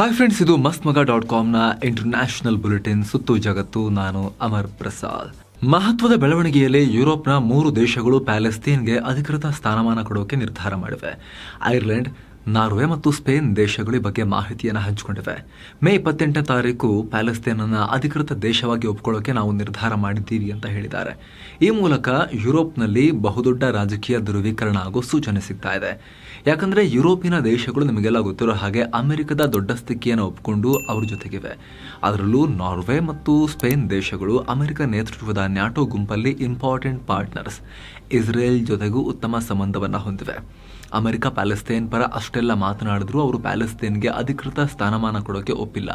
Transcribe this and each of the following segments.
Hi friends ಇದು ಮಸ್ತ್ ಮಗ ಡಾಟ್ ಕಾಮ್ನ ಇಂಟರ್ನ್ಯಾಷನಲ್ ಬುಲೆಟಿನ್ ಸುತ್ತು ಜಗತ್ತು, ನಾನು ಅಮರ್ ಪ್ರಸಾದ್. ಮಹತ್ವದ ಬೆಳವಣಿಗೆಯಲ್ಲಿ ಯುರೋಪ್ನ ಮೂರು ದೇಶಗಳು ಪ್ಯಾಲೆಸ್ತೀನ್ಗೆ ಅಧಿಕೃತ ಸ್ಥಾನಮಾನ ಕೊಡೋಕೆ ನಿರ್ಧಾರ ಮಾಡಿವೆ. ಐರ್ಲೆಂಡ್ ನಾರ್ವೆ ಮತ್ತು ಸ್ಪೇನ್ ದೇಶಗಳು ಬಗ್ಗೆ ಮಾಹಿತಿಯನ್ನು ಹಂಚಿಕೊಂಡಿವೆ. ಮೇ ಇಪ್ಪತ್ತೆಂಟನೇ ತಾರೀಕು ಪ್ಯಾಲೆಸ್ತೇನನ್ನು ಅಧಿಕೃತ ದೇಶವಾಗಿ ಒಪ್ಕೊಳ್ಳೋಕೆ ನಾವು ನಿರ್ಧಾರ ಮಾಡಿದ್ದೀವಿ ಅಂತ ಹೇಳಿದ್ದಾರೆ. ಈ ಮೂಲಕ ಯುರೋಪ್ನಲ್ಲಿ ಬಹುದೊಡ್ಡ ರಾಜಕೀಯ ಧ್ರುವೀಕರಣ ಆಗೋ ಸೂಚನೆ ಸಿಗ್ತಾ ಇದೆ. ಯಾಕಂದ್ರೆ ಯುರೋಪಿನ ದೇಶಗಳು ನಿಮಗೆಲ್ಲ ಗೊತ್ತಿರೋ ಹಾಗೆ ಅಮೆರಿಕದ ದೊಡ್ಡ ಸ್ಥಿತಿಯನ್ನು ಒಪ್ಕೊಂಡು ಅವ್ರ ಜೊತೆಗಿವೆ. ಅದರಲ್ಲೂ ನಾರ್ವೆ ಮತ್ತು ಸ್ಪೇನ್ ದೇಶಗಳು ಅಮೆರಿಕ ನೇತೃತ್ವದ ನ್ಯಾಟೋ ಗುಂಪಲ್ಲಿ ಇಂಪಾರ್ಟೆಂಟ್ ಪಾರ್ಟ್ನರ್ಸ್ ಇಸ್ರೇಲ್ ಜೊತೆಗೂ ಉತ್ತಮ ಸಂಬಂಧವನ್ನು ಹೊಂದಿವೆ. ಅಮೆರಿಕ ಪ್ಯಾಲೆಸ್ತೇನ್ ಪರ ಅಷ್ಟೆಲ್ಲ ಮಾತನಾಡಿದ್ರು ಅವರು ಪ್ಯಾಲೆಸ್ತೇನ್ಗೆ ಅಧಿಕೃತ ಸ್ಥಾನಮಾನ ಕೊಡೋಕೆ ಒಪ್ಪಿಲ್ಲ.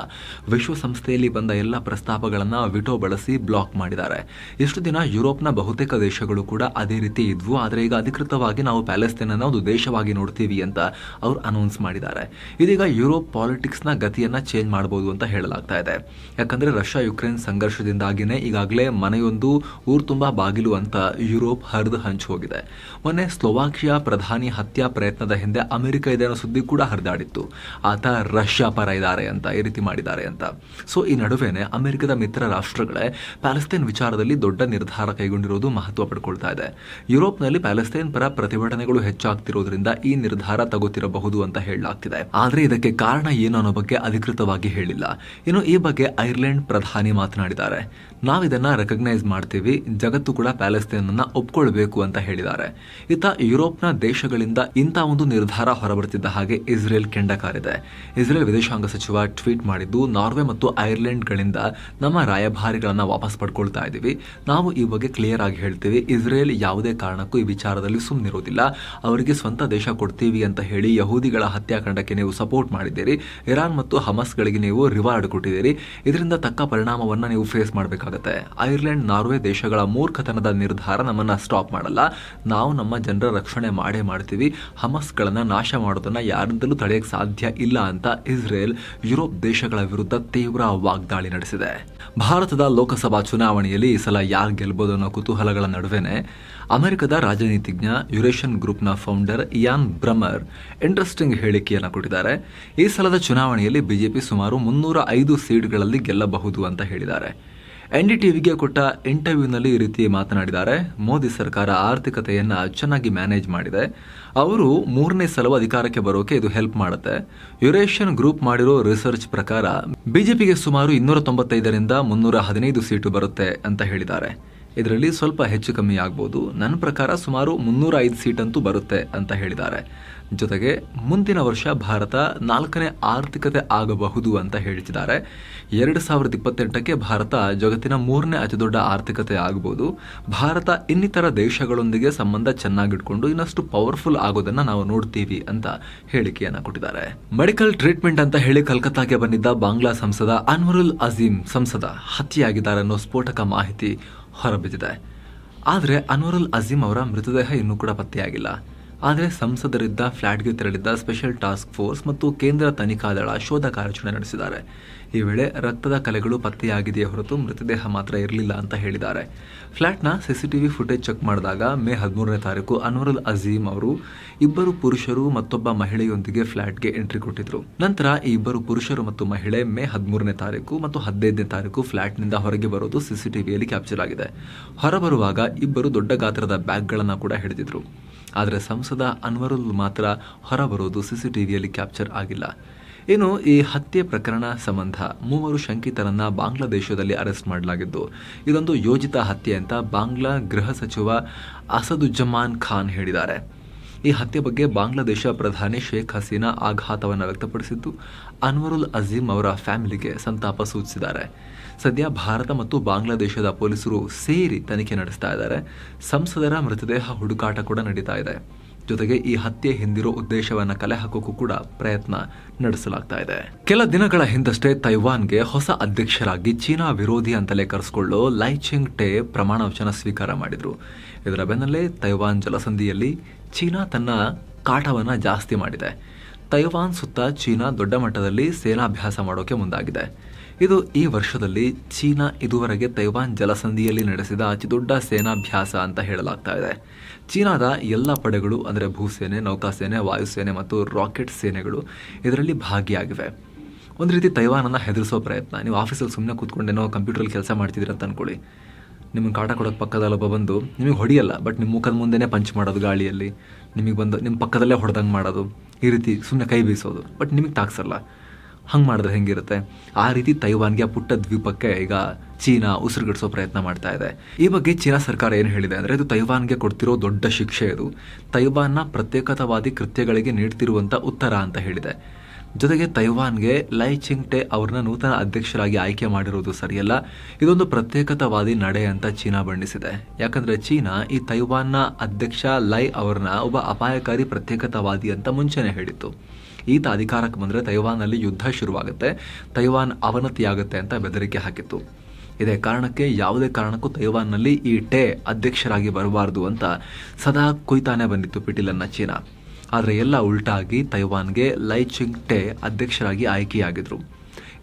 ವಿಶ್ವಸಂಸ್ಥೆಯಲ್ಲಿ ಬಂದ ಎಲ್ಲ ಪ್ರಸ್ತಾಪಗಳನ್ನು ವಿಟೋ ಬಳಸಿ ಬ್ಲಾಕ್ ಮಾಡಿದ್ದಾರೆ. ಇಷ್ಟು ದಿನ ಯುರೋಪ್ನ ಬಹುತೇಕ ದೇಶಗಳು ಕೂಡ ಅದೇ ರೀತಿ ಇದ್ವು. ಆದರೆ ಈಗ ಅಧಿಕೃತವಾಗಿ ನಾವು ಪ್ಯಾಲೆಸ್ತೇನ್ ಅನ್ನ ಒಂದು ದೇಶವಾಗಿ ನೋಡ್ತೀವಿ ಅಂತ ಅವರು ಅನೌನ್ಸ್ ಮಾಡಿದ್ದಾರೆ. ಇದೀಗ ಯುರೋಪ್ ಪಾಲಿಟಿಕ್ಸ್ನ ಗತಿಯನ್ನ ಚೇಂಜ್ ಮಾಡಬಹುದು ಅಂತ ಹೇಳಲಾಗ್ತಾ ಇದೆ. ಯಾಕಂದ್ರೆ ರಷ್ಯಾ ಯುಕ್ರೇನ್ ಸಂಘರ್ಷದಿಂದಾಗಿನೇ ಈಗಾಗಲೇ ಮನೆಯೊಂದು ಊರು ತುಂಬಾ ಬಾಗಿಲು ಅಂತ ಯುರೋಪ್ ಹರಿದು ಹಂಚು ಹೋಗಿದೆ. ಮೊನ್ನೆ ಸ್ಲೋವಾಕಿಯಾ ಪ್ರಧಾನಿ ಹತ್ಯಾ ಪ್ರಯತ್ನದ ಹಿಂದೆ ಅಮೆರಿಕ ಇದೆ ಅನ್ನೋ ಸುದ್ದಿ ಕೂಡ ಹರಿದಾಡಿತ್ತು. ಆತ ರಷ್ಯಾ ಪರ ಇದ್ದಾರೆ ಅಂತ, ಈ ರೀತಿ ಮಾಡಿದ್ದಾರೆ ಅಂತ. ಸೊ ಈ ನಡುವೆನೆ ಅಮೆರಿಕದ ಮಿತ್ರ ರಾಷ್ಟ್ರಗಳೇ ಪ್ಯಾಲೆಸ್ತೇನ್ ವಿಚಾರದಲ್ಲಿ ದೊಡ್ಡ ನಿರ್ಧಾರ ಕೈಗೊಂಡಿರೋದು ಮಹತ್ವ ಪಡ್ಕೊಳ್ತಾ ಇದೆ. ಯುರೋಪ್ನಲ್ಲಿ ಪ್ಯಾಲೆಸ್ತೈನ್ ಪರ ಪ್ರತಿಭಟನೆಗಳು ಹೆಚ್ಚಾಗ್ತಿರೋದ್ರಿಂದ ಈ ನಿರ್ಧಾರ ತಗೋತಿರಬಹುದು ಅಂತ ಹೇಳಲಾಗ್ತಿದೆ. ಆದರೆ ಇದಕ್ಕೆ ಕಾರಣ ಏನು ಅನ್ನೋ ಬಗ್ಗೆ ಅಧಿಕೃತವಾಗಿ ಹೇಳಿಲ್ಲ. ಇನ್ನು ಈ ಬಗ್ಗೆ ಐರ್ಲೆಂಡ್ ಪ್ರಧಾನಿ ಮಾತನಾಡಿದ್ದಾರೆ. ನಾವಿದನ್ನ ರೆಕಗ್ನೈಸ್ ಮಾಡ್ತೀವಿ, ಜಗತ್ತು ಕೂಡ ಪ್ಯಾಲೆಸ್ತೇನ್ ಅನ್ನ ಒಪ್ಕೊಳ್ಬೇಕು ಅಂತ ಹೇಳಿದ್ದಾರೆ. ಇತ್ತ ಯುರೋಪ್ನ ದೇಶಗಳಿಂದ ಇಂಥ ಒಂದು ನಿರ್ಧಾರ ಹೊರಬರುತ್ತಿದ್ದ ಹಾಗೆ ಇಸ್ರೇಲ್ ಕೆಂಡ ಕಾರಿದೆ ಇಸ್ರೇಲ್ ವಿದೇಶಾಂಗ ಸಚಿವ ಟ್ವೀಟ್ ಮಾಡಿದ್ದು, ನಾರ್ವೆ ಮತ್ತು ಐರ್ಲೆಂಡ್ಗಳಿಂದ ನಮ್ಮ ರಾಯಭಾರಿಗಳನ್ನ ವಾಪಸ್ ಪಡ್ಕೊಳ್ತಾ ಇದ್ದೀವಿ ನಾವು ಈ ಬಗ್ಗೆ ಕ್ಲಿಯರ್ ಆಗಿ ಹೇಳ್ತೀವಿ. ಇಸ್ರೇಲ್ ಯಾವುದೇ ಕಾರಣಕ್ಕೂ ಈ ವಿಚಾರದಲ್ಲಿ ಸುಮ್ಮನಿರೋದಿಲ್ಲ ಅವರಿಗೆ ಸ್ವಂತ ದೇಶ ಕೊಡ್ತೀವಿ ಅಂತ ಹೇಳಿ ಯಹೂದಿಗಳ ಹತ್ಯಾಕಾಂಡಕ್ಕೆ ನೀವು ಸಪೋರ್ಟ್ ಮಾಡಿದ್ದೀರಿ. ಇರಾನ್ ಮತ್ತು ಹಮಸ್ಗಳಿಗೆ ನೀವು ರಿವಾರ್ಡ್ ಕೊಟ್ಟಿದ್ದೀರಿ. ಇದರಿಂದ ತಕ್ಕ ಪರಿಣಾಮವನ್ನು ನೀವು ಫೇಸ್ ಮಾಡಬೇಕಾಗುತ್ತೆ. ಐರ್ಲೆಂಡ್, ನಾರ್ವೆ ದೇಶಗಳ ಮೂರ್ಖತನದ ನಿರ್ಧಾರ ನಮ್ಮನ್ನ ಸ್ಟಾಪ್ ಮಾಡಲ್ಲ. ನಾವು ನಮ್ಮ ಜನರ ರಕ್ಷಣೆ ಮಾಡೇ ಮಾಡ್ತೀವಿ. ಹಮಸ್ಗಳನ್ನ ನಾಶ ಮಾಡೋದನ್ನ ಯಾರಿಂದಲೂ ತಡೆಯಕ್ಕೆ ಸಾಧ್ಯ ಇಲ್ಲ ಅಂತ ಇಸ್ರೇಲ್ ಯುರೋಪ್ ದೇಶಗಳ ವಿರುದ್ಧ ತೀವ್ರ ವಾಗ್ದಾಳಿ ನಡೆಸಿದೆ. ಭಾರತದ ಲೋಕಸಭಾ ಚುನಾವಣೆಯಲ್ಲಿ ಈ ಸಲ ಯಾರು ಗೆಲ್ಬೋದು ಅನ್ನೋ ಕುತೂಹಲಗಳ ನಡುವೆನೆ ಅಮೆರಿಕದ ರಾಜನೀತಿಜ್ಞ ಯುರೇಷನ್ ಗ್ರೂಪ್ನ ಫೌಂಡರ್ ಇಯಾನ್ ಬ್ರಮರ್ ಇಂಟ್ರೆಸ್ಟಿಂಗ್ ಹೇಳಿಕೆಯನ್ನು ಕೊಟ್ಟಿದ್ದಾರೆ. ಈ ಸಲದ ಚುನಾವಣೆಯಲ್ಲಿ ಬಿಜೆಪಿ ಸುಮಾರು ಮುನ್ನೂರ ಐದು ಸೀಟ್ಗಳಲ್ಲಿ ಗೆಲ್ಲಬಹುದು ಅಂತ ಹೇಳಿದ್ದಾರೆ. ಎನ್ ಡಿ ಟಿವಿಗೆ ಕೊಟ್ಟ ಇಂಟರ್ವ್ಯೂನಲ್ಲಿ ಈ ರೀತಿ ಮಾತನಾಡಿದ್ದಾರೆ. ಮೋದಿ ಸರ್ಕಾರ ಆರ್ಥಿಕತೆಯನ್ನ ಚೆನ್ನಾಗಿ ಮ್ಯಾನೇಜ್ ಮಾಡಿದೆ. ಅವರು ಮೂರನೇ ಸಲವ ಅಧಿಕಾರಕ್ಕೆ ಬರೋಕೆ ಇದು ಹೆಲ್ಪ್ ಮಾಡುತ್ತೆ. ಯುರೇಷಿಯನ್ ಗ್ರೂಪ್ ಮಾಡಿರೋ ರಿಸರ್ಚ್ ಪ್ರಕಾರ ಬಿಜೆಪಿಗೆ ಸುಮಾರು ಇನ್ನೂರ ತೊಂಬತ್ತೈದರಿಂದ ಮುನ್ನೂರ ಹದಿನೈದು ಸೀಟು ಬರುತ್ತೆ ಅಂತ ಹೇಳಿದ್ದಾರೆ. ಇದರಲ್ಲಿ ಸ್ವಲ್ಪ ಹೆಚ್ಚು ಕಮ್ಮಿ ಆಗ್ಬೋದು. ನನ್ನ ಪ್ರಕಾರ ಸುಮಾರು ಮುನ್ನೂರ ಐದು ಸೀಟಂತೂ ಬರುತ್ತೆ ಅಂತ ಹೇಳಿದ್ದಾರೆ. ಜೊತೆಗೆ ಮುಂದಿನ ವರ್ಷ ಭಾರತ ನಾಲ್ಕನೇ ಆರ್ಥಿಕತೆ ಆಗಬಹುದು ಅಂತ ಹೇಳ್ತಿದ್ದಾರೆ ಎರಡು ಸಾವಿರದ ಇಪ್ಪತ್ತೆಂಟಕ್ಕೆ ಭಾರತ ಜಗತ್ತಿನ ಮೂರನೇ ಅತಿದೊಡ್ಡ ಆರ್ಥಿಕತೆ ಆಗಬಹುದು ಭಾರತ ಇನ್ನಿತರ ದೇಶಗಳೊಂದಿಗೆ ಸಂಬಂಧ ಚೆನ್ನಾಗಿಟ್ಕೊಂಡು ಇನ್ನಷ್ಟು ಪವರ್ಫುಲ್ ಆಗೋದನ್ನ ನಾವು ನೋಡ್ತೀವಿ ಅಂತ ಹೇಳಿಕೆಯನ್ನ ಕೊಟ್ಟಿದ್ದಾರೆ. ಮೆಡಿಕಲ್ ಟ್ರೀಟ್ಮೆಂಟ್ ಅಂತ ಹೇಳಿ ಕಲ್ಕತ್ತಾಗೆ ಬಂದಿದ್ದ ಬಾಂಗ್ಲಾ ಸಂಸದ ಅನ್ವರುಲ್ ಅಜೀಂ ಸಂಸದ ಹತ್ಯೆಯಾಗಿದ್ದಾರೆ ಅನ್ನೋ ಸ್ಫೋಟಕ ಮಾಹಿತಿ ಹೊರಬಿದ್ದಿದೆ. ಆದರೆ ಅನ್ವರುಲ್ ಅಜೀಂ ಅವರ ಮೃತದೇಹ ಇನ್ನೂ ಕೂಡ ಪತ್ತೆಯಾಗಿಲ್ಲ. ಆದರೆ ಸಂಸದರಿದ್ದ, ಫ್ಲಾಟ್ಗೆ ತೆರಳಿದ್ದ ಸ್ಪೆಷಲ್ ಟಾಸ್ಕ್ ಫೋರ್ಸ್ ಮತ್ತು ಕೇಂದ್ರ ತನಿಖಾ ದಳ ಶೋಧ ಕಾರ್ಯಾಚರಣೆ ನಡೆಸಿದ್ದಾರೆ. ಈ ವೇಳೆ ರಕ್ತದ ಕಲೆಗಳು ಪತ್ತೆಯಾಗಿದೆಯೇ ಹೊರತು ಮೃತದೇಹ ಮಾತ್ರ ಇರಲಿಲ್ಲ ಅಂತ ಹೇಳಿದ್ದಾರೆ. ಫ್ಲಾಟ್ನ ಸಿಸಿಟಿವಿ ಫುಟೇಜ್ ಚೆಕ್ ಮಾಡಿದಾಗ ಮೇ ಹದಿಮೂರನೇ ತಾರೀಕು ಅನ್ವರುಲ್ ಅಜೀಮ್ ಅವರು ಇಬ್ಬರು ಪುರುಷರು ಮತ್ತೊಬ್ಬ ಮಹಿಳೆಯೊಂದಿಗೆ ಫ್ಲಾಟ್ಗೆ ಎಂಟ್ರಿ ಕೊಟ್ಟಿದ್ರು. ನಂತರ ಈ ಇಬ್ಬರು ಪುರುಷರು ಮತ್ತು ಮಹಿಳೆ ಮೇ ಹದಿಮೂರನೇ ತಾರೀಕು ಮತ್ತು ಹದಿನೈದನೇ ತಾರೀಕು ಫ್ಲಾಟ್ನಿಂದ ಹೊರಗೆ ಬರೋದು ಸಿಸಿಟಿವಿಯಲ್ಲಿ ಕ್ಯಾಪ್ಚರ್ ಆಗಿದೆ. ಹೊರಬರುವಾಗ ಇಬ್ಬರು ದೊಡ್ಡ ಗಾತ್ರದ ಬ್ಯಾಗ್ಗಳನ್ನು ಕೂಡ ಹಿಡಿದಿದ್ರು. ಆದರೆ ಸಂಸದ ಅನ್ವರುಲ್ ಮಾತ್ರ ಹೊರಬರೋದು ಸಿಸಿಟಿವಿಯಲ್ಲಿ ಕ್ಯಾಪ್ಚರ್ ಆಗಿಲ್ಲ. ಇನ್ನು ಈ ಹತ್ಯೆ ಪ್ರಕರಣ ಸಂಬಂಧ ಮೂವರು ಶಂಕಿತರನ್ನ ಬಾಂಗ್ಲಾದೇಶದಲ್ಲಿ ಅರೆಸ್ಟ್ ಮಾಡಲಾಗಿದ್ದು, ಇದೊಂದು ಯೋಜಿತ ಹತ್ಯೆ ಅಂತ ಬಾಂಗ್ಲಾ ಗೃಹ ಸಚಿವ ಅಸದುಜ್ಜಮಾನ್ ಖಾನ್ ಹೇಳಿದ್ದಾರೆ. ಈ ಹತ್ಯೆ ಬಗ್ಗೆ ಬಾಂಗ್ಲಾದೇಶ ಪ್ರಧಾನಿ ಶೇಖ್ ಹಸೀನಾ ಆಘಾತವನ್ನು ವ್ಯಕ್ತಪಡಿಸಿದ್ದು, ಅನ್ವರುಲ್ ಅಜೀಂ ಅವರ ಫ್ಯಾಮಿಲಿಗೆ ಸಂತಾಪ ಸೂಚಿಸಿದ್ದಾರೆ. ಸದ್ಯ ಭಾರತ ಮತ್ತು ಬಾಂಗ್ಲಾದೇಶದ ಪೊಲೀಸರು ಸೇರಿ ತನಿಖೆ ನಡೆಸ್ತಾ ಇದ್ದಾರೆ. ಸಂಸದರ ಮೃತದೇಹ ಹುಡುಕಾಟ ಕೂಡ ನಡೀತಾ ಇದೆ. ಜೊತೆಗೆ ಈ ಹತ್ಯೆ ಹಿಂದಿರೋ ಉದ್ದೇಶವನ್ನ ಕಲೆ ಹಾಕೋಕ್ಕೂ ಕೂಡ ಪ್ರಯತ್ನ ನಡೆಸಲಾಗ್ತಾ ಇದೆ. ಕೆಲ ದಿನಗಳ ಹಿಂದಷ್ಟೇ ತೈವಾನ್ಗೆ ಹೊಸ ಅಧ್ಯಕ್ಷರಾಗಿ ಚೀನಾ ವಿರೋಧಿ ಅಂತಲೇ ಕರೆಸಿಕೊಳ್ಳೋ ಲೈಚಿಂಗ್ ಟೇ ಪ್ರಮಾಣ ವಚನ ಸ್ವೀಕಾರ ಮಾಡಿದ್ರು. ಇದರ ಬೆನ್ನಲ್ಲೇ ತೈವಾನ್ ಜಲಸಂಧಿಯಲ್ಲಿ ಚೀನಾ ತನ್ನ ಕಾಟವನ್ನ ಜಾಸ್ತಿ ಮಾಡಿದೆ. ತೈವಾನ್ ಸುತ್ತ ಚೀನಾ ದೊಡ್ಡ ಮಟ್ಟದಲ್ಲಿ ಸೇನಾಭ್ಯಾಸ ಮಾಡೋಕೆ ಮುಂದಾಗಿದೆ. ಇದು ಈ ವರ್ಷದಲ್ಲಿ ಚೀನಾ ಇದುವರೆಗೆ ತೈವಾನ್ ಜಲಸಂಧಿಯಲ್ಲಿ ನಡೆಸಿದ ಅತಿದೊಡ್ಡ ಸೇನಾಭ್ಯಾಸ ಅಂತ ಹೇಳಲಾಗ್ತಾ ಇದೆ. ಚೀನಾದ ಎಲ್ಲ ಪಡೆಗಳು, ಅಂದರೆ ಭೂಸೇನೆ, ನೌಕಾಸೇನೆ, ವಾಯುಸೇನೆ ಮತ್ತು ರಾಕೆಟ್ ಸೇನೆಗಳು ಇದರಲ್ಲಿ ಭಾಗಿಯಾಗಿವೆ. ಒಂದು ರೀತಿ ತೈವಾನನ್ನು ಹೆದರಿಸೋ ಪ್ರಯತ್ನ. ನೀವು ಆಫೀಸಲ್ಲಿ ಸುಮ್ಮನೆ ಕೂತ್ಕೊಂಡೇನೋ ಕಂಪ್ಯೂಟ್ರಲ್ಲಿ ಕೆಲಸ ಮಾಡ್ತಿದ್ದೀರ ಅಂತ ಅನ್ಕೊಳ್ಳಿ ನಿಮಗೆ ಕಾಟ ಕೊಡೋಕೆ ಪಕ್ಕದಲ್ಲೊಬ್ಬ ಬಂದು, ನಿಮಗೆ ಹೊಡಿಯಲ್ಲ, ಬಟ್ ನಿಮ್ಮ ಮುಖದ ಮುಂದೆನೇ ಪಂಚ್ ಮಾಡೋದು ಗಾಳಿಯಲ್ಲಿ. ನಿಮಗೆ ಬಂದು ನಿಮ್ಮ ಪಕ್ಕದಲ್ಲೇ ಹೊಡೆದಂಗೆ ಮಾಡೋದು. ಈ ರೀತಿ ಸುಮ್ಮನೆ ಕೈ ಬೀಸೋದು, ಬಟ್ ನಿಮಗೆ ತಾಕ್ಸಲ್ಲ. ಹಂಗೆ ಮಾಡಿದ್ರೆ ಹೆಂಗಿರುತ್ತೆ? ಆ ರೀತಿ ತೈವಾನ್ಗೆ ಪುಟ್ಟ ದ್ವೀಪಕ್ಕೆ ಈಗ ಚೀನಾ ಉಸಿರುಗಡಿಸೋ ಪ್ರಯತ್ನ ಮಾಡ್ತಾ ಇದೆ. ಈ ಬಗ್ಗೆ ಚೀನಾ ಸರ್ಕಾರ ಏನು ಹೇಳಿದೆ ಅಂದರೆ ಇದು ತೈವಾನ್ಗೆ ಕೊಡ್ತಿರೋ ದೊಡ್ಡ ಶಿಕ್ಷೆ ಇದು ತೈವಾನ್ನ ಪ್ರತ್ಯೇಕತಾವಾದಿ ಕೃತ್ಯಗಳಿಗೆ ನೀಡ್ತಿರುವಂಥ ಉತ್ತರ ಅಂತ ಹೇಳಿದೆ. ಜೊತೆಗೆ ತೈವಾನ್ಗೆ ಲೈ ಚಿಂಗ್ಟೆ ಅವ್ರನ್ನ ನೂತನ ಅಧ್ಯಕ್ಷರಾಗಿ ಆಯ್ಕೆ ಮಾಡಿರುವುದು ಸರಿಯಲ್ಲ. ಇದೊಂದು ಪ್ರತ್ಯೇಕತಾವಾದಿ ನಡೆ ಅಂತ ಚೀನಾ ಬಣ್ಣಿಸಿದೆ. ಯಾಕಂದ್ರೆ ಚೀನಾ ಈ ತೈವಾನ್ನ ಅಧ್ಯಕ್ಷ ಲೈ ಅವ್ರನ್ನ ಒಬ್ಬ ಅಪಾಯಕಾರಿ ಪ್ರತ್ಯೇಕತಾವಾದಿ ಅಂತ ಮುಂಚೆನೆ ಹೇಳಿತ್ತು. ಈತ ಅಧಿಕಾರಕ್ಕೆ ಬಂದರೆ ತೈವಾನ್ನಲ್ಲಿ ಯುದ್ಧ ಶುರುವಾಗುತ್ತೆ. ತೈವಾನ್ ಅವನತಿಯಾಗುತ್ತೆ ಅಂತ ಬೆದರಿಕೆ ಹಾಕಿತ್ತು. ಇದೇ ಕಾರಣಕ್ಕೆ ಯಾವುದೇ ಕಾರಣಕ್ಕೂ ತೈವಾನ್ನಲ್ಲಿ ಈ ಟೆ ಅಧ್ಯಕ್ಷರಾಗಿ ಬರಬಾರ್ದು ಅಂತ ಸದಾ ಕುಯ್ತಾನೆ ಬಂದಿತ್ತು ಪಿಟಿಲನ್ನ ಚೀನಾ. ಆದರೆ ಎಲ್ಲ ಉಲ್ಟಾಗಿ ತೈವಾನ್ಗೆ ಲೈ ಚಿಂಗ್ ಟೆ ಅಧ್ಯಕ್ಷರಾಗಿ ಆಯ್ಕೆಯಾಗಿದ್ರು.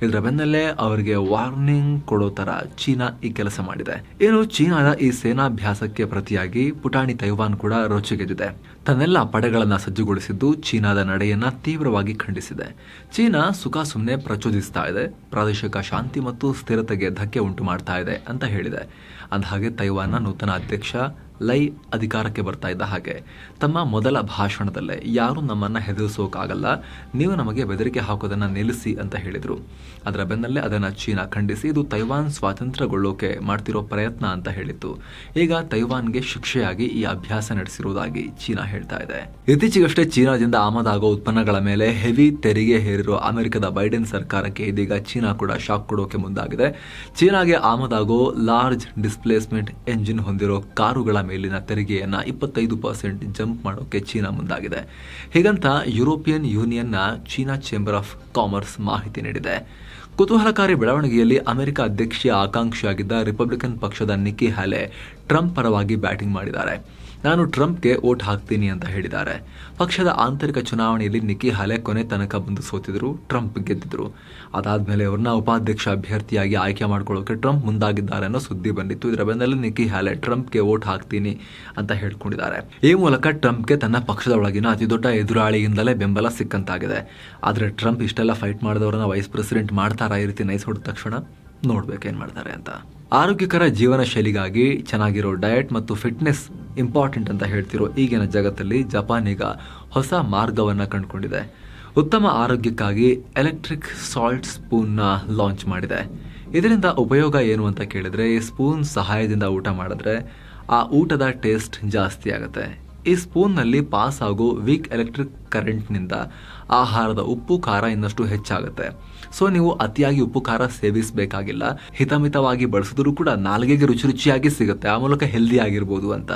ಇದರ ಬೆನ್ನಲ್ಲೇ ಅವರಿಗೆ ವಾರ್ನಿಂಗ್ ಕೊಡೋ ತರ ಚೀನಾ ಈ ಕೆಲಸ ಮಾಡಿದೆ. ಏನು ಚೀನಾದ ಈ ಸೇನಾಭ್ಯಾಸಕ್ಕೆ ಪ್ರತಿಯಾಗಿ ಪುಟಾಣಿ ತೈವಾನ್ ಕೂಡ ರೊಚ್ಚಿಗೆದಿದೆ ತನ್ನೆಲ್ಲ ಪಡೆಗಳನ್ನ ಸಜ್ಜುಗೊಳಿಸಿದ್ದು ಚೀನಾದ ನಡೆಯನ್ನ ತೀವ್ರವಾಗಿ ಖಂಡಿಸಿದೆ. ಚೀನಾ ಸುಖ ಸುಮ್ಮನೆ ಪ್ರಚೋದಿಸ್ತಾ ಇದೆ, ಪ್ರಾದೇಶಿಕ ಶಾಂತಿ ಮತ್ತು ಸ್ಥಿರತೆಗೆ ಧಕ್ಕೆ ಉಂಟು ಮಾಡ್ತಾ ಇದೆ ಅಂತ ಹೇಳಿದೆ. ಅಂದಹಾಗೆ ತೈವಾನ್ನ ನೂತನ ಅಧ್ಯಕ್ಷ ಲೈ ಅಧಿಕಾರಕ್ಕೆ ಬರ್ತಾ ಇದ್ದ ಹಾಗೆ ತಮ್ಮ ಮೊದಲ ಭಾಷಣದಲ್ಲೇ ಯಾರು ನಮ್ಮನ್ನ ಹೆದರಿಸೋಕಾಗಲ್ಲ, ನೀವು ನಮಗೆ ಬೆದರಿಕೆ ಹಾಕೋದನ್ನ ನಿಲ್ಲಿಸಿ ಅಂತ ಹೇಳಿದ್ರು. ಅದರ ಬೆನ್ನಲ್ಲೇ ಅದನ್ನ ಚೀನಾ ಖಂಡಿಸಿ ಇದು ತೈವಾನ್ ಸ್ವಾತಂತ್ರ್ಯಗೊಳ್ಳೋಕೆ ಮಾಡ್ತಿರೋ ಪ್ರಯತ್ನ ಅಂತ ಹೇಳಿತ್ತು. ಈಗ ತೈವಾನ್ಗೆ ಶಿಕ್ಷೆಯಾಗಿ ಈ ಅಭ್ಯಾಸ ನಡೆಸಿರುವುದಾಗಿ ಚೀನಾ ಹೇಳ್ತಾ ಇದೆ. ಇತ್ತೀಚೆಗಷ್ಟೇ ಚೀನಾದಿಂದ ಆಮದಾಗೋ ಉತ್ಪನ್ನಗಳ ಮೇಲೆ ಹೆವಿ ತೆರಿಗೆ ಹೇರಿರೋ ಅಮೆರಿಕದ ಬೈಡೆನ್ ಸರ್ಕಾರಕ್ಕೆ ಇದೀಗ ಚೀನಾ ಕೂಡ ಶಾಕ್ ಕೊಡೋಕೆ ಮುಂದಾಗಿದೆ. ಚೀನಾಗೆ ಆಮದಾಗೋ ಲಾರ್ಜ್ ಡಿಸ್ಪ್ಲೇಸ್ಮೆಂಟ್ ಎಂಜಿನ್ ಹೊಂದಿರೋ ಕಾರುಗಳ ಮೇಲಿನ ತೆರಿಗೆಯನ್ನು ಇಪ್ಪತ್ತೈದು ಪರ್ಸೆಂಟ್ ಜಂಪ್ ಮಾಡೋಕೆ ಚೀನಾ ಮುಂದಾಗಿದೆ. ಹೀಗಂತ ಯುರೋಪಿಯನ್ ಯೂನಿಯನ್ನ ಚೀನಾ ಚೇಂಬರ್ ಆಫ್ ಕಾಮರ್ಸ್ ಮಾಹಿತಿ ನೀಡಿದೆ. ಕುತೂಹಲಕಾರಿ ಬೆಳವಣಿಗೆಯಲ್ಲಿ ಅಮೆರಿಕ ಅಧ್ಯಕ್ಷೀಯ ಆಕಾಂಕ್ಷಿಯಾಗಿದ್ದ ರಿಪಬ್ಲಿಕನ್ ಪಕ್ಷದ ನಿಕ್ಕಿ ಹ್ಯಾಲೆ ಟ್ರಂಪ್ ಪರವಾಗಿ ಬ್ಯಾಟಿಂಗ್ ಮಾಡಿದ್ದಾರೆ. ನಾನು ಟ್ರಂಪ್ಗೆ ವೋಟ್ ಹಾಕ್ತೀನಿ ಅಂತ ಹೇಳಿದ್ದಾರೆ. ಪಕ್ಷದ ಆಂತರಿಕ ಚುನಾವಣೆಯಲ್ಲಿ ನಿಕ್ಕಿ ಹಲೆ ಕೊನೆ ತನಕ ಬಂದು ಸೋತಿದ್ರು, ಟ್ರಂಪ್ ಗೆದ್ದಿದ್ರು. ಅದಾದಮೇಲೆ ಅವ್ರನ್ನ ಉಪಾಧ್ಯಕ್ಷ ಅಭ್ಯರ್ಥಿಯಾಗಿ ಆಯ್ಕೆ ಮಾಡ್ಕೊಳ್ಳೋಕೆ ಟ್ರಂಪ್ ಮುಂದಾಗಿದ್ದಾರೆ ಅನ್ನೋ ಸುದ್ದಿ ಬಂದಿತ್ತು. ಇದರ ಬೆನ್ನಲ್ಲೇ ನಿಕ್ಕಿ ಹ್ಯಾಲೆ ಟ್ರಂಪ್ಗೆ ವೋಟ್ ಹಾಕ್ತೀನಿ ಅಂತ ಹೇಳ್ಕೊಂಡಿದ್ದಾರೆ. ಈ ಮೂಲಕ ಟ್ರಂಪ್ಗೆ ತನ್ನ ಪಕ್ಷದ ಒಳಗಿನ ಅತಿದೊಡ್ಡ ಎದುರಾಳಿಯಿಂದಲೇ ಬೆಂಬಲ ಸಿಕ್ಕಂತಾಗಿದೆ. ಆದರೆ ಟ್ರಂಪ್ ಇಷ್ಟೆಲ್ಲ ಫೈಟ್ ಮಾಡಿದವರನ್ನ ವೈಸ್ ಪ್ರೆಸಿಡೆಂಟ್ ಮಾಡ್ತಾರಾ ಈ ರೀತಿ ನೈಸ್ ಹೊಡೆದ ತಕ್ಷಣ ಏನು ಮಾಡ್ತಾರೆ ಅಂತ. ಆರೋಗ್ಯಕರ ಜೀವನ ಶೈಲಿಗಾಗಿ ಚೆನ್ನಾಗಿರೋ ಡಯಟ್ ಮತ್ತು ಫಿಟ್ನೆಸ್ ಇಂಪಾರ್ಟೆಂಟ್ ಅಂತ ಹೇಳ್ತಿರೋ ಈಗಿನ ಜಗತ್ತಲ್ಲಿ ಜಪಾನ್ ಈಗ ಹೊಸ ಮಾರ್ಗವನ್ನು ಕಂಡುಕೊಂಡಿದೆ. ಉತ್ತಮ ಆರೋಗ್ಯಕ್ಕಾಗಿ ಎಲೆಕ್ಟ್ರಿಕ್ ಸಾಲ್ಟ್ ಸ್ಪೂನ್ನ ಲಾಂಚ್ ಮಾಡಿದೆ. ಇದರಿಂದ ಉಪಯೋಗ ಏನು ಅಂತ ಕೇಳಿದರೆ ಈ ಸ್ಪೂನ್ ಸಹಾಯದಿಂದ ಊಟ ಮಾಡಿದ್ರೆ ಆ ಊಟದ ಟೇಸ್ಟ್ ಜಾಸ್ತಿ ಆಗುತ್ತೆ. ಈ ಸ್ಪೂನ್ನಲ್ಲಿ ಪಾಸ್ ಆಗೋ ವೀಕ್ ಎಲೆಕ್ಟ್ರಿಕ್ ಕರೆಂಟ್ನಿಂದ ಆಹಾರದ ಉಪ್ಪು, ಖಾರ ಇನ್ನಷ್ಟು ಹೆಚ್ಚಾಗುತ್ತೆ. ಸೊ, ನೀವು ಅತಿಯಾಗಿ ಉಪ್ಪು, ಖಾರ ಸೇವಿಸಬೇಕಾಗಿಲ್ಲ. ಹಿತಮಿತವಾಗಿ ಬಳಸಿದ್ರು ಕೂಡ ನಾಲ್ಗೆಗೆ ರುಚಿ ರುಚಿಯಾಗಿ ಸಿಗುತ್ತೆ. ಆ ಮೂಲಕ ಹೆಲ್ದಿ ಆಗಿರ್ಬೋದು ಅಂತ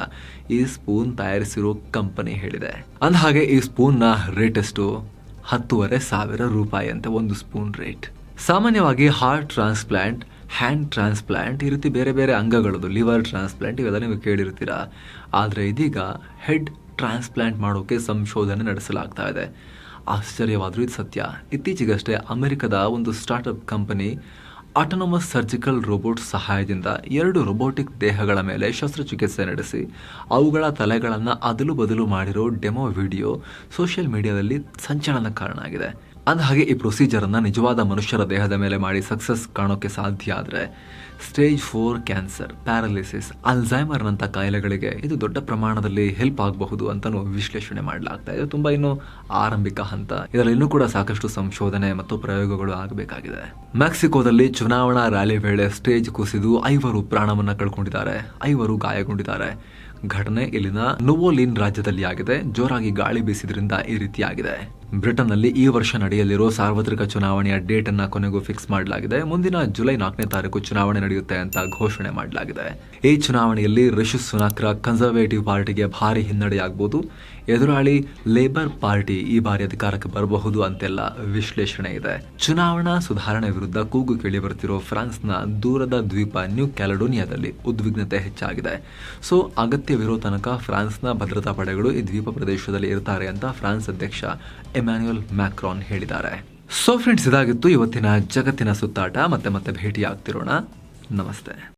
ಈ ಸ್ಪೂನ್ ತಯಾರಿಸಿರೋ ಕಂಪನಿ ಹೇಳಿದೆ. ಅಂದಹಾಗೆ, ಈ ಸ್ಪೂನ್ನ ರೇಟ್ ಎಷ್ಟು? ಹತ್ತುವರೆ ಸಾವಿರ ರೂಪಾಯಿ ಅಂತ ಒಂದು ಸ್ಪೂನ್ ರೇಟ್ ಸಾಮಾನ್ಯವಾಗಿ ಹಾರ್ಟ್ ಟ್ರಾನ್ಸ್ಪ್ಲಾಂಟ್ ಹ್ಯಾಂಡ್ ಟ್ರಾನ್ಸ್ಪ್ಲಾಂಟ್ ಈ ರೀತಿ ಬೇರೆ ಬೇರೆ ಅಂಗಗಳದು ಲಿವರ್ ಟ್ರಾನ್ಸ್ಪ್ಲಾಂಟ್ ಇವೆಲ್ಲ ನೀವು ಕೇಳಿರ್ತೀರಾ. ಆದರೆ ಇದೀಗ ಹೆಡ್ ಟ್ರಾನ್ಸ್ಪ್ಲಾಂಟ್ ಮಾಡೋಕೆ ಸಂಶೋಧನೆ ನಡೆಸಲಾಗ್ತಾ ಇದೆ. ಆಶ್ಚರ್ಯವಾದರೂ ಇದು ಸತ್ಯ. ಇತ್ತೀಚೆಗಷ್ಟೇ ಅಮೆರಿಕದ ಒಂದು startup company autonomous surgical robot ಸಹಾಯದಿಂದ ಎರಡು ರೋಬೋಟಿಕ್ ದೇಹಗಳ ಮೇಲೆ ಶಸ್ತ್ರಚಿಕಿತ್ಸೆ ನಡೆಸಿ, ಅವುಗಳ ತಲೆಗಳನ್ನು ಅದಲು ಬದಲು ಮಾಡಿರೋ ಡೆಮೋ ವಿಡಿಯೋ ಸೋಷಿಯಲ್ ಮೀಡಿಯಾದಲ್ಲಿ ಸಂಚಲನ ಕಾರಣ ಆಗಿದೆ ಅಂದಹಾಗೆ ಈ ಪ್ರೊಸೀಜರನ್ನು ನಿಜವಾದ ಮನುಷ್ಯರ ದೇಹದ ಮೇಲೆ ಮಾಡಿ ಸಕ್ಸಸ್ ಕಾಣೋಕೆ ಸಾಧ್ಯ ಆದರೆ ಸ್ಟೇಜ್ ಫೋರ್ ಕ್ಯಾನ್ಸರ್ ಪ್ಯಾರಾಲಿಸಿಸ್ ಅಲ್ಝೈಮರ್ನಂಥ ಕಾಯಿಲೆಗಳಿಗೆ ಇದು ದೊಡ್ಡ ಪ್ರಮಾಣದಲ್ಲಿ ಹೆಲ್ಪ್ ಆಗಬಹುದು ಅಂತಲೂ ವಿಶ್ಲೇಷಣೆ ಮಾಡಲಾಗ್ತಾ ಇದೆ. ತುಂಬ ಇನ್ನೂ ಆರಂಭಿಕ ಹಂತ. ಇದರಲ್ಲಿ ಇನ್ನೂ ಕೂಡ ಸಾಕಷ್ಟು ಸಂಶೋಧನೆ ಮತ್ತು ಪ್ರಯೋಗಗಳು ಆಗಬೇಕಾಗಿದೆ. ಮೆಕ್ಸಿಕೋದಲ್ಲಿ ಚುನಾವಣಾ ರ್ಯಾಲಿ ವೇಳೆ ಸ್ಟೇಜ್ ಕುಸಿದು ಐವರು ಪ್ರಾಣವನ್ನ ಕಳ್ಕೊಂಡಿದ್ದಾರೆ. ಐವರು ಗಾಯಗೊಂಡಿದ್ದಾರೆ. ಘಟನೆ ಇಲ್ಲಿನ ನುವೋಲಿನ್ ರಾಜ್ಯದಲ್ಲಿ ಆಗಿದೆ. ಜೋರಾಗಿ ಗಾಳಿ ಬೀಸಿದ್ರಿಂದ ಈ ರೀತಿಯಾಗಿದೆ. ಬ್ರಿಟನ್ನಲ್ಲಿ ಈ ವರ್ಷ ನಡೆಯಲಿರುವ ಸಾರ್ವತ್ರಿಕ ಚುನಾವಣೆಯ ಡೇಟ್ ಅನ್ನ ಕೊನೆಗೂ ಫಿಕ್ಸ್ ಮಾಡಲಾಗಿದೆ. ಮುಂದಿನ ಜುಲೈ ನಾಲ್ಕನೇ ತಾರೀಕು ಚುನಾವಣೆ ನಡೆಯುತ್ತೆ ಅಂತ ಘೋಷಣೆ ಮಾಡಲಾಗಿದೆ. ಈ ಚುನಾವಣೆಯಲ್ಲಿ ರಿಷಿ ಸುನಾಕ್ರ ಕನ್ಸರ್ವೇಟಿವ್ ಪಾರ್ಟಿಗೆ ಭಾರಿ ಹಿನ್ನಡೆಯಾಗಬಹುದು ಎದುರಾಳಿ ಲೇಬರ್ ಪಾರ್ಟಿ ಈ ಬಾರಿ ಅಧಿಕಾರಕ್ಕೆ ಬರಬಹುದು ಅಂತೆಲ್ಲ ವಿಶ್ಲೇಷಣೆ ಇದೆ. ಚುನಾವಣಾ ಸುಧಾರಣೆ ವಿರುದ್ಧ ಕೂಗು ಕೇಳಿ ಬರ್ತಿರೋ ಫ್ರಾನ್ಸ್ನ ದೂರದ ದ್ವೀಪ ನ್ಯೂ ಕ್ಯಾಲಡೋನಿಯಾದಲ್ಲಿ ಉದ್ವಿಗ್ನತೆ ಹೆಚ್ಚಾಗಿದೆ. ಸೊ ಅಗತ್ಯವಿರೋ ತನಕ ಫ್ರಾನ್ಸ್ನ ಭದ್ರತಾ ಪಡೆಗಳು ಈ ದ್ವೀಪ ಪ್ರದೇಶದಲ್ಲಿ ಇರ್ತಾರೆ ಅಂತ ಫ್ರಾನ್ಸ್ ಅಧ್ಯಕ್ಷ ಎಮ್ಯಾನ್ಯುಯಲ್ ಮ್ಯಾಕ್ರಾನ್ ಹೇಳಿದ್ದಾರೆ. ಸೊ ಫ್ರೆಂಡ್ಸ್ ಇದಾಗಿತ್ತು ಇವತ್ತಿನ ಜಗತ್ತಿನ ಸುತ್ತಾಟ. ಮತ್ತೆ ಮತ್ತೆ ಭೇಟಿ ಆಗ್ತಿರೋಣ ನಮಸ್ತೆ.